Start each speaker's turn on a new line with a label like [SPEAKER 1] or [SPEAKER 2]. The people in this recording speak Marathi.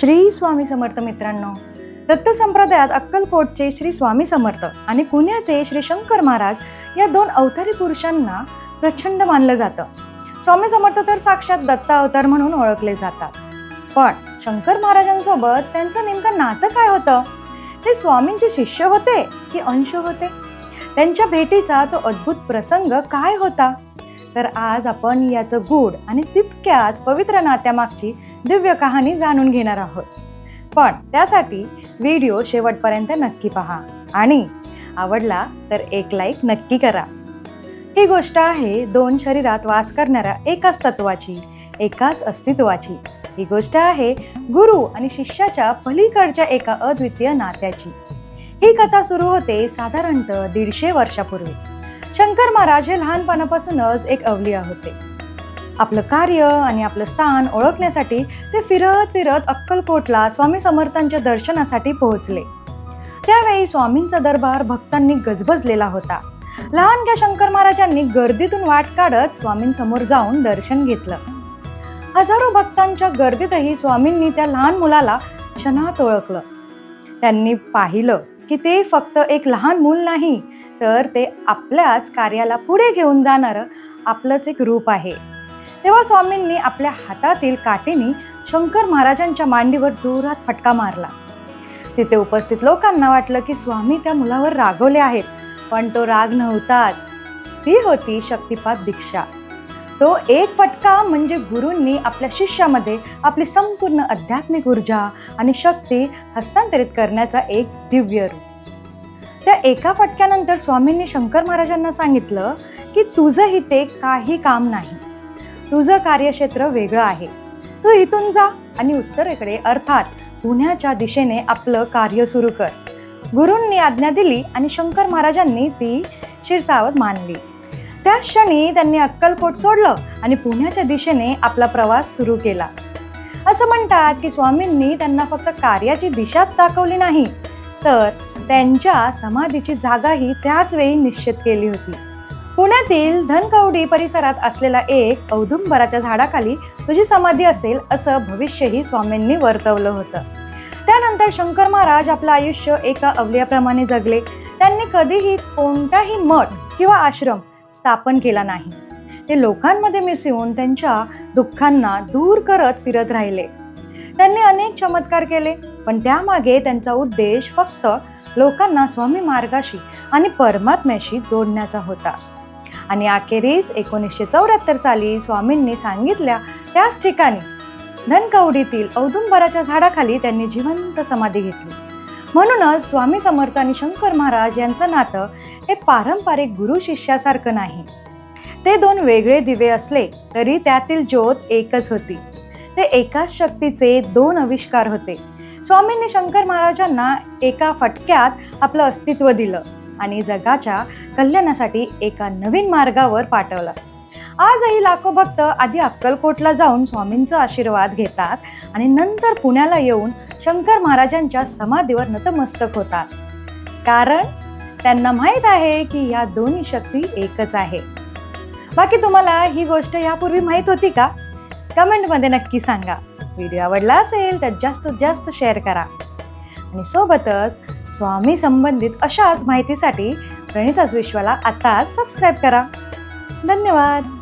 [SPEAKER 1] श्री स्वामी समर्थ मित्रांनो दत्त संप्रदायात अक्कलकोटचे श्री स्वामी समर्थ आणि पुण्याचे श्री शंकर महाराज या दोन अवतारी पुरुषांना प्रचंड मानलं जातं. स्वामी समर्थ तर साक्षात दत्ता अवतार म्हणून ओळखले जातात. पण शंकर महाराजांसोबत त्यांचं नेमकं नातं काय होतं? ते स्वामींचे शिष्य होते की अंश होते? त्यांच्या भेटीचा तो अद्भुत प्रसंग काय होता? तर आज आपण याचं गूढ आणि तितक्याच पवित्र नात्यामागची दिव्य कहाणी जाणून घेणार आहोत. पण त्यासाठी व्हिडिओ शेवटपर्यंत नक्की पहा आणि आवडला तर एक लाईक नक्की करा. ही गोष्ट आहे दोन शरीरात वास करणाऱ्या एकाच तत्वाची एकाच अस्तित्वाची. ही गोष्ट आहे गुरु आणि शिष्याच्या पलीकडच्या एका अद्वितीय नात्याची. ही कथा सुरू होते साधारणतः दीडशे वर्षापूर्वी. शंकर महाराज हे लहानपणापासूनच एक अवलिया होते. आपलं कार्य आणि आपलं स्थान ओळखण्यासाठी ते फिरत फिरत अक्कलकोटला स्वामी समर्थांच्या दर्शनासाठी पोहोचले. त्यावेळी स्वामींचा दरबार भक्तांनी गजबजलेला होता. लहानक्या शंकर महाराजांनी गर्दीतून वाट काढत स्वामींसमोर जाऊन दर्शन घेतलं. हजारो भक्तांच्या गर्दीतही स्वामींनी त्या लहान मुलाला क्षणात ओळखलं. त्यांनी पाहिलं की ते फक्त एक लहान मूल नाही तर ते आपल्याच कार्याला पुढे घेऊन जाणारं आपलंच एक रूप आहे. तेव्हा स्वामींनी आपल्या हातातील काठीने शंकर महाराजांच्या मांडीवर जोरात फटका मारला. तिथे उपस्थित लोकांना वाटलं की स्वामी त्या मुलावर रागवले आहेत पण तो राग नव्हताच. ती होती शक्तिपात दीक्षा. तो एक फटका म्हणजे गुरूंनी आपल्या शिष्यामध्ये आपली संपूर्ण आध्यात्मिक ऊर्जा आणि शक्ती हस्तांतरित करण्याचा एक दिव्य रूप. त्या एका फटक्यानंतर स्वामींनी शंकर महाराजांना सांगितलं की तुझं इथे काही काम नाही. तुझं कार्यक्षेत्र वेगळं आहे. तू इथून जा आणि उत्तरेकडे अर्थात पुण्याच्या दिशेने आपलं कार्य सुरू कर. गुरूंनी आज्ञा दिली आणि शंकर महाराजांनी ती शिरसावत मानली. त्या क्षणी त्यांनी अक्कलकोट सोडलं आणि पुण्याच्या दिशेने आपला प्रवास सुरू केला. असं म्हणतात की स्वामींनी त्यांना फक्त कार्याची दिशाच दाखवली नाही तर त्यांच्या समाधीची जागाही त्याच वेळी निश्चित केली होती. पुण्यातील धनकवडी परिसरात असलेला एक औदुंबराच्या झाडाखाली तुझी समाधी असेल असं भविष्यही स्वामींनी वर्तवलं होतं. त्यानंतर शंकर महाराज आपलं आयुष्य एका अवलियाप्रमाणे जगले. त्यांनी कधीही कोणताही मठ किंवा आश्रम स्थापन केला नाही. ते लोकांमध्ये मिसळून त्यांच्या दुःखांना दूर करत फिरत राहिले. त्यांनी अनेक चमत्कार केले पण त्यामागे त्यांचा उद्देश फक्त लोकांना स्वामी मार्गाशी आणि परमात्म्याशी जोडण्याचा होता. आणि अखेरीस एकोणीसशे चौऱ्याहत्तर साली स्वामींनी सांगितल्या त्याच ठिकाणी धनकवडीतील औदुंबराच्या झाडाखाली त्यांनी जिवंत समाधी घेतली. म्हणूनच स्वामी समर्थ आणि शंकर महाराज यांचं नातं हे पारंपरिक गुरु शिष्यासारखं नाही. ते दोन वेगळे दिवे असले तरी त्यातील ज्योत एकच होती. ते एकाच शक्तीचे दोन आविष्कार होते. स्वामींनी शंकर महाराजांना एका फटक्यात आपलं अस्तित्व दिलं आणि जगाच्या कल्याणासाठी एका नवीन मार्गावर पाठवलं. आजही लाखो भक्त आधी अक्कलकोटला जाऊन स्वामींचा आशीर्वाद घेतात आणि नंतर पुण्याला येऊन शंकर महाराजांच्या समाधीवर नतमस्तक होतात. कारण त्यांना माहीत आहे की या दोन्ही शक्ती एकच आहे. बाकी तुम्हाला ही गोष्ट यापूर्वी माहीत होती का? कमेंटमध्ये नक्की सांगा. व्हिडिओ आवडला असेल तर जास्तीत जास्त शेअर करा. आणि सोबतच स्वामी संबंधित अशाच माहितीसाठी प्रणिताच विश्वाला आताच सबस्क्राईब करा. धन्यवाद!